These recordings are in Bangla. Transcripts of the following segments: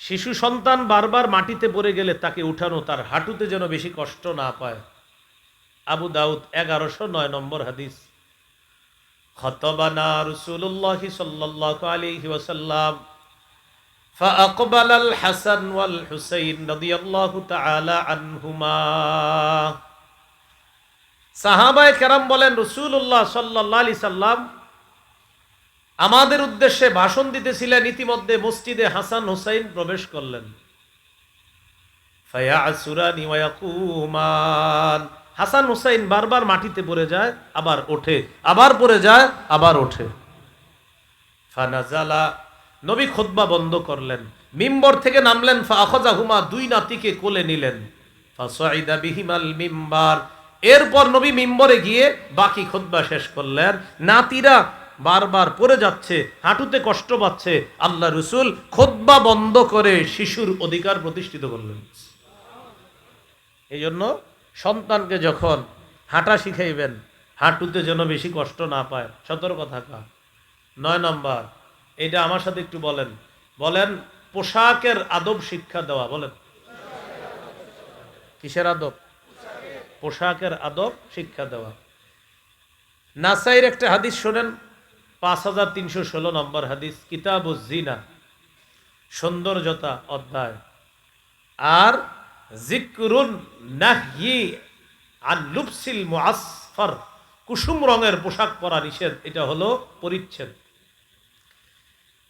শিশু সন্তান বারবার মাটিতে পড়ে গেলে তাকে উঠানো তার হাঁটুতে যেন বেশি কষ্ট না পায় আবু দাউদ এগারোশো নয় নম্বর হাদিস খতবানা রসুল্লাহ সাল্লাহ আলাইহি ওয়াসাল্লাম فأقبل الحسن والحسين رضي الله تعالى عنهما সাহাবায়ে কেরাম বলেন রসুল্লাহ সাল্লাহ আলি সাল্লাম আমাদের উদ্দেশ্যে ভাষণ দিতেছিলেন ইতিমধ্যে মসজিদে হাসান হুসাইন প্রবেশ করলেন। হাসান হুসাইন বারবার মাটিতে পড়ে যায়, আবার ওঠে। আবার পড়ে যায়, আবার ওঠে। ফানাজালা, নবী খোদবা বন্ধ করলেন। মিম্বর থেকে নামলেন ফাখজাহুমা দুই নাতিকে কোলে নিলেন। মিম্বার। এরপর নবী মিম্বরে গিয়ে বাকি খোদবা শেষ করলেন। নাতিরা বারবার পড়ে যাচ্ছে, হাঁটুতে কষ্ট পাচ্ছে। আল্লাহ রসুল খোদবা বন্ধ করে শিশুর অধিকার প্রতিষ্ঠিত করলেন। এই জন্য সন্তানকে যখন হাঁটা শিখাইবেন, হাঁটুতে যেন বেশি কষ্ট না পায়, সতর্ক থাকা। নয় নম্বর, এটা আমার সাথে একটু বলেন। বলেন, পোশাকের আদব শিক্ষা দেওয়া, বলেন। কিসের আদব? পোশাকের আদব শিক্ষা দেওয়া। নাসাইর একটা হাদিস শোনেন পাঁচ হাজার তিনশো ষোলো নম্বর হাদিস, কিতাব জিনা, সৌন্দর্যতা অধ্যায়। আর জিক্রুন নাহি আর লুপসিল মুআসফার, কুসুম রঙের পোশাক পরা নিষেধ, এটা হলো পরিচ্ছেদ।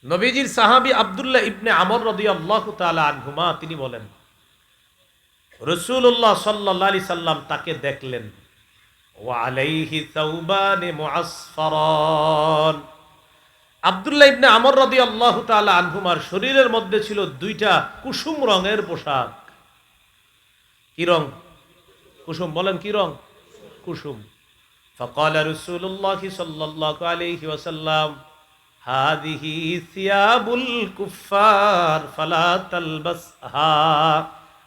নবীজির সাহাবি আবদুল্লাহ ইবনে আমর রদি আল্লাহ আনহুমা, তিনি বলেন রসুল্লাহ সাল্লাহ আলি সাল্লাম তাকে দেখলেন। ওয়ালাইহি তাওবানে মুআসফারান আবদুল্লাহ ইবনে আমর রদি আল্লাহ তালা আনহুমার শরীরের মধ্যে ছিল দুইটা কুসুম রঙের পোশাক কি রং কুসুম বলেন কি রং কুসুম فقال رسول الله صلى الله عليه وسلم هذه ثياب الكفار فلا تلبسها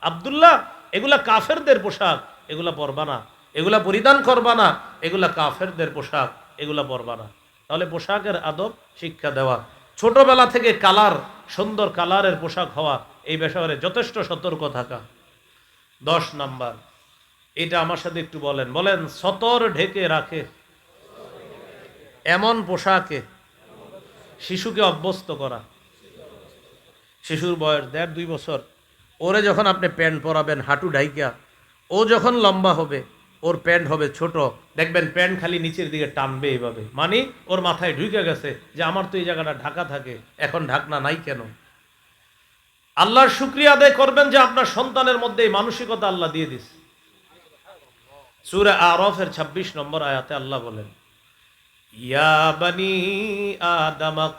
আব্দুল্লাহ এগুলা কাফেরদের পোশাক এগুলা পরবা না এগুলা পরিধান করবা না, এগুলা কাফেরদের পোশাক, এগুলা পরবা না। তাহলে পোশাকের আদব শিক্ষা দেওয়া। ছোটবেলা থেকে কালার, সুন্দর কালারের পোশাক হওয়া, এই ব্যাপারে যথেষ্ট সতর্ক থাকা। দশ নাম্বার, এটা আমার সাথে একটু বলেন। বলেন, সতর ঢেকে রাখে। এমন পোশাকে শিশুকে অভ্যস্ত করা। শিশুর বয়স দেড় দুই বছর। ওরে যখন আপনি প্যান্ট পরাবেন, হাঁটু ঢাইকা, ও যখন লম্বা হবে ওর প্যান্ট হবে ছোট। দেখবেন প্যান্ট খালি নিচের দিকে টানবে এইভাবে মানে ওর মাথায় ঢুকে গেছে যে আমার তো এই জায়গাটা ঢাকা থাকে, এখন ঢাকনা নাই কেন? আল্লাহর শুক্রিয়া আদায় করবেন যে আপনার সন্তানের মধ্যে এই মানসিকতা আল্লাহ দিয়ে দিস। সুরা আরফের ২৬ নম্বর আয়াতে আল্লাহ বলেন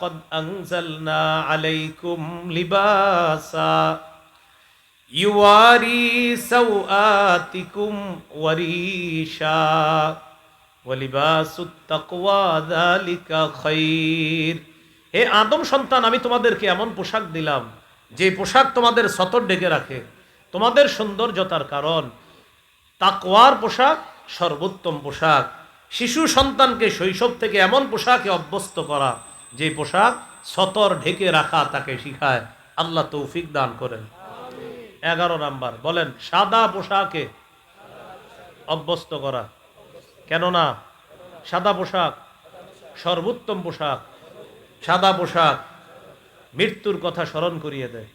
কদ আনজালনা আলাইকুম লিবাসা। ইউয়ারি সাওআতিকুম ওয়ারিশা ওয়ালিবাসুত তাকওয়া যালিকা খাইর হে আদম সন্তান, আমি তোমাদেরকে এমন পোশাক দিলাম, যে পোশাক তোমাদের সতর ডেকে রাখে, তোমাদের সৌন্দর্যতার কারণ। তাকওয়ার পোশাক সর্বোত্তম পোশাক। শিশু সন্তানকে শৈশব থেকে এমন পোশাকে অভ্যস্ত করা, যে পোশাক সতর ঢেকে রাখা তাকে শিখায়। আল্লাহ তৌফিক দান করেন। এগারো নাম্বার বলেন সাদা পোশাকে অভ্যস্ত করা কেননা সাদা পোশাক সর্বোত্তম পোশাক সাদা পোশাক মৃত্যুর কথা স্মরণ করিয়ে দেয়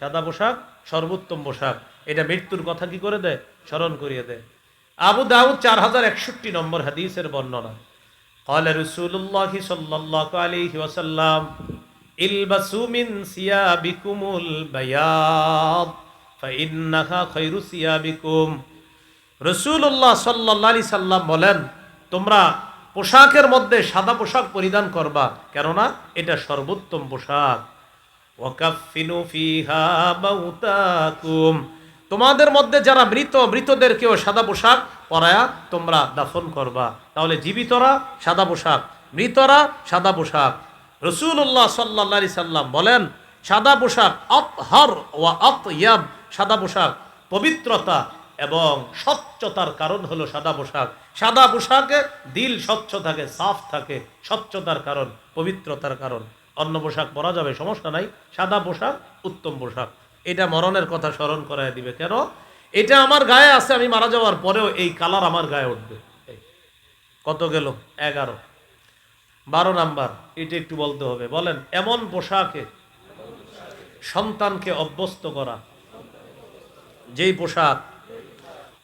সাদা পোশাক সর্বোত্তম পোশাক এটা মৃত্যুর কথা কি করে দেয় স্মরণ করিয়ে দেয় আবু দাউদ চার হাজার একষট্টি নম্বর হাদিসের বর্ণনা قال رسول الله صلى الله عليه وسلم ইলবাসু মিন সিয়াবিকুমুল বায়াদ ফাইন্নাহা খায়রু সিয়াবিকুম। রসুল্লাহ সাল্লি সাল্লাম বলেন, তোমরা পোশাকের মধ্যে সাদা পোশাক পরিধান করবা, কেননা এটা সর্বোত্তম পোশাক। তোমাদের মধ্যে যারা মৃত, মৃতদেরকেও সাদা পোশাক পরায়া তোমরা দাফন করবা। তাহলে জীবিতরা সাদা পোশাক, মৃতরা সাদা পোশাক। রসুল্লাহ সাল্লা সাল্লাম বলেন, সাদা পোশাক আতহার ওয়া আতয়াব, সাদা পোশাক পবিত্রতা এবং স্বচ্ছতার কারণ হলো সাদা পোশাক। সাদা পোশাকে দিল স্বচ্ছ থাকে, সাফ থাকে, স্বচ্ছতার কারণ, পবিত্রতার কারণ। অন্য পোশাক পরা যাবে, সমস্যা নাই, সাদা পোশাক উত্তম পোশাক। এটা মরণের কথা স্মরণ করাই দিবে। কেন? এটা আমার গায়ে আছে, আমি মারা যাওয়ার পরেও এই কালার আমার গায়ে উঠবে। কত গেল? এগারো। বারো নাম্বার এটা একটু বলতে হবে বলেন এমন পোশাকে সন্তানকে অভ্যস্ত করা যেই পোশাক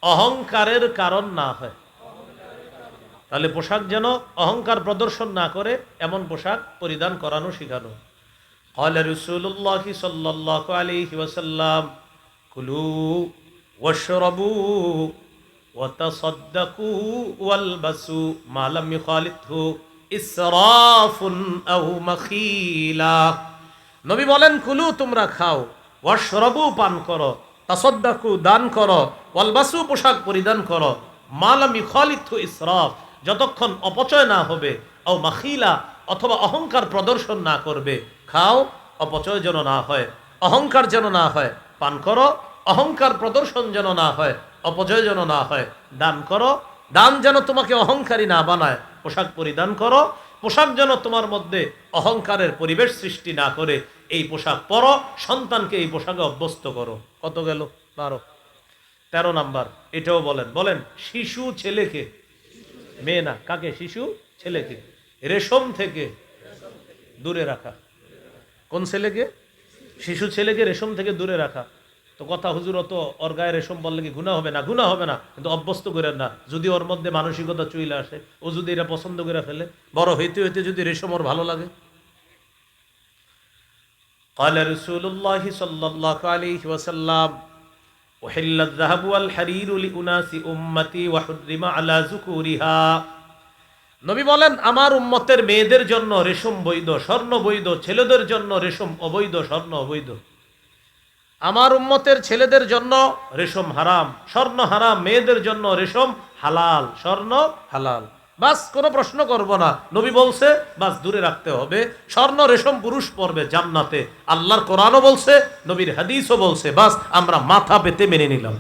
অহংকারের কারণ না হয় তাহলে পোশাক যেন অহংকার প্রদর্শন না করে এমন পোশাক পরিধান করানো শেখানো قال رسول الله صلى الله عليه وسلم كلوا واشربوا وتصدقوا والبسوا ما لم يخالطه ইসরাফুন আউ মাখিলা। নবী বলেন, কুলু, তোমরা খাও। ওয়াশরবু, পান করো। তাসদ্দাকু, দান করো। ওয়ালবাসু, পোশাক পরিধান করো। মালামি খলিথু ইসরাফ। যতক্ষণ অপচয় না হবে, আও মাখিলা, অথবা অহংকার প্রদর্শন না করবে, খাও। অপচয় যেন না হয়, অহংকার যেন না হয়, পান করো। অহংকার প্রদর্শন যেন না হয়, অপচয় যেন না হয়, দান করো। দান যেন তোমাকে অহংকারী না বানায় পোশাক পরিধান করো। পোশাক যেন তোমার মধ্যে অহংকারের পরিবেশ সৃষ্টি না করে, এই পোশাক পরো, সন্তানকে এই পোশাকে অভ্যস্ত করো। কত গেল? বারো। তেরো নাম্বার, এটাও বলেন। বলেন, শিশু ছেলেকে, মেয়ে না, কাকে? শিশু ছেলেকে, রেশম থেকে দূরে রাখা। কোন ছেলেকে? শিশু ছেলেকে রেশম থেকে দূরে রাখা। তো কথা হুজুর অত ওর গায়ে রেশম বললে কি গুণা হবে না গুণা হবে না কিন্তু অভ্যস্ত করেন না যদি ওর মধ্যে মানসিকতা চুইলে আসে ও যদি এটা পছন্দ করে ফেলে বড় হইতে হইতে যদি রেশম ওর ভালো লাগে قال رسول الله صلى الله عليه وسلم وحل الذهب والحرير لأناس أمتي وحرم على ذكورها নবী বলেন আমার উম্মতের মেয়েদের জন্য রেশম বৈধ স্বর্ণ বৈধ ছেলেদের জন্য রেশম অবৈধ স্বর্ণ অবৈধ আমার উম্মতের ছেলেদের জন্য রেশম হারাম স্বর্ণ হারাম মেয়েদের জন্য রেশম হালাল স্বর্ণ হালাল। বাস কোনো প্রশ্ন করব না। নবী বলছে বাস দূরে রাখতে হবে। স্বর্ণ রেশম পুরুষ পড়বে জান্নাতে। আল্লাহর কোরআনও বলছে নবীর হাদিসও বলছে বাস আমরা মাথা পেতে মেনে নিলাম।